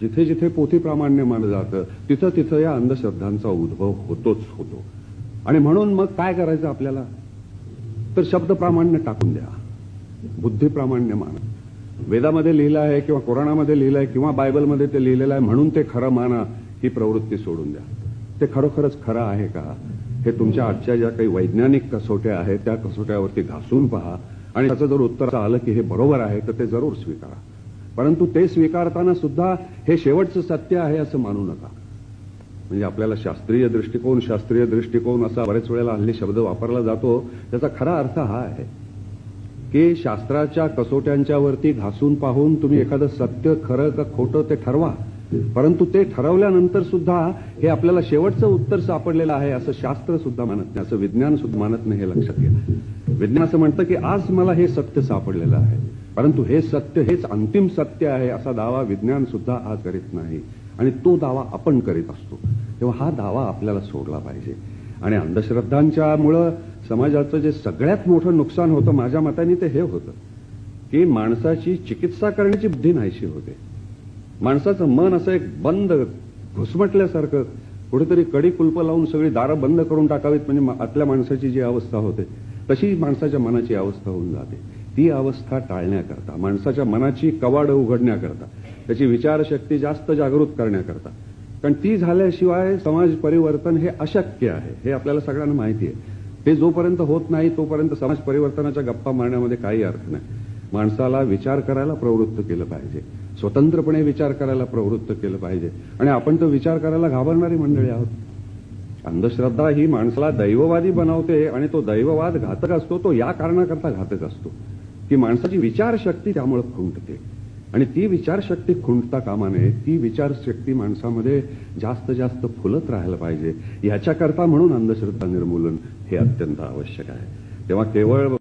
जिथे जिथे पोथी प्रामाण्य मानलं जातं तिथं तिथं या अंधश्रद्धांचा उद्भव होतोच होतो. आणि म्हणून मग काय करायचं आपल्याला? तर शब्द प्रामाण्य टाकून द्या. बुद्धी प्रामाण्य माना. वेदामध्ये लिहिलं आहे किंवा कोरोनामध्ये लिहिलं आहे किंवा बायबलमध्ये ते लिहिलेलं आहे म्हणून ते खरं माना ही प्रवृत्ती सोडून द्या. ते खरोखरच खरं आहे का? हे तुमच्या आजच्या ज्या काही वैज्ञानिक कसोट्या आहेत त्या कसोट्यावरती घासून पहा. आणि त्याचं जर उत्तर आलं की हे बरोबर आहे तर ते जरूर स्वीकारा. परंतु ते स्वीकारताना सुद्धा हे शेवटचं सत्य आहे असं मानू नका. म्हणजे आपल्याला शास्त्रीय दृष्टिकोन शास्त्रीय दृष्टिकोन असा बरेच वेळेला हल्ली शब्द वापरला जातो त्याचा खरा अर्थ हा आहे की शास्त्राच्या कसोट्यांच्या वरती घासून पाहून तुम्ही एखादं सत्य खरं का खोटं ते ठरवा. परंतु ते ठरवल्यानंतर सुद्धा हे आपल्याला शेवटचं उत्तर सापडलेलं आहे असं शास्त्र सुद्धा मानत नाही असं विज्ञान सुद्धा मानत नाही हे लक्षात घ्या. विज्ञान असं म्हणतं की आज मला हे सत्य सापडलेलं आहे. परंतु हे सत्य हेच अंतिम सत्य आहे असा दावा विज्ञान सुद्धा आज करीत नाही. आणि तो दावा आपण करीत असतो. तेव्हा हा दावा आपल्याला सोडला पाहिजे. आणि अंधश्रद्धांच्यामुळं समाजाचं जे सगळ्यात मोठं नुकसान होतं माझ्या मताने ते हे होतं की माणसाची चिकित्सा करण्याची बुद्धी नाहीशी होते. माणसाचं मन असं एक बंद घुसमटल्यासारखं कुठेतरी कडी कुलप लावून सगळी दारं बंद करून टाकावीत म्हणजे आतल्या माणसाची जी अवस्था होते तशी माणसाच्या मनाची अवस्था होऊन जाते. ती अवस्था टाळण्याकरता माणसाच्या मनाची कवाडं उघडण्याकरता त्याची विचारशक्ती जास्त जागृत करण्याकरता. कारण ती झाल्याशिवाय समाज परिवर्तन हे अशक्य आहे हे आपल्याला सगळ्यांना माहिती आहे. ते जोपर्यंत होत नाही तोपर्यंत समाज परिवर्तनाच्या गप्पा मारण्यामध्ये काही अर्थ नाही. माणसाला विचार करायला प्रवृत्त केलं पाहिजे स्वतंत्रपणे विचार करायला प्रवृत्त केलं पाहिजे. आणि आपण तर विचार करायला घाबरणारी मंडळी आहोत. अंधश्रद्धा ही माणसाला दैववादी बनवते आणि तो दैववाद घातक असतो तो या कारणाकरता घातक असतो. की माणसाची विचारशक्ती त्यामुळे खुंटते. आणि ती विचारशक्ती खुंटता कामा नये ती विचारशक्ती माणसामध्ये जास्त जास्त फुलत राहायला पाहिजे. याच्याकरता म्हणून अंधश्रद्धा निर्मूलन हे अत्यंत आवश्यक आहे. तेव्हा केवळ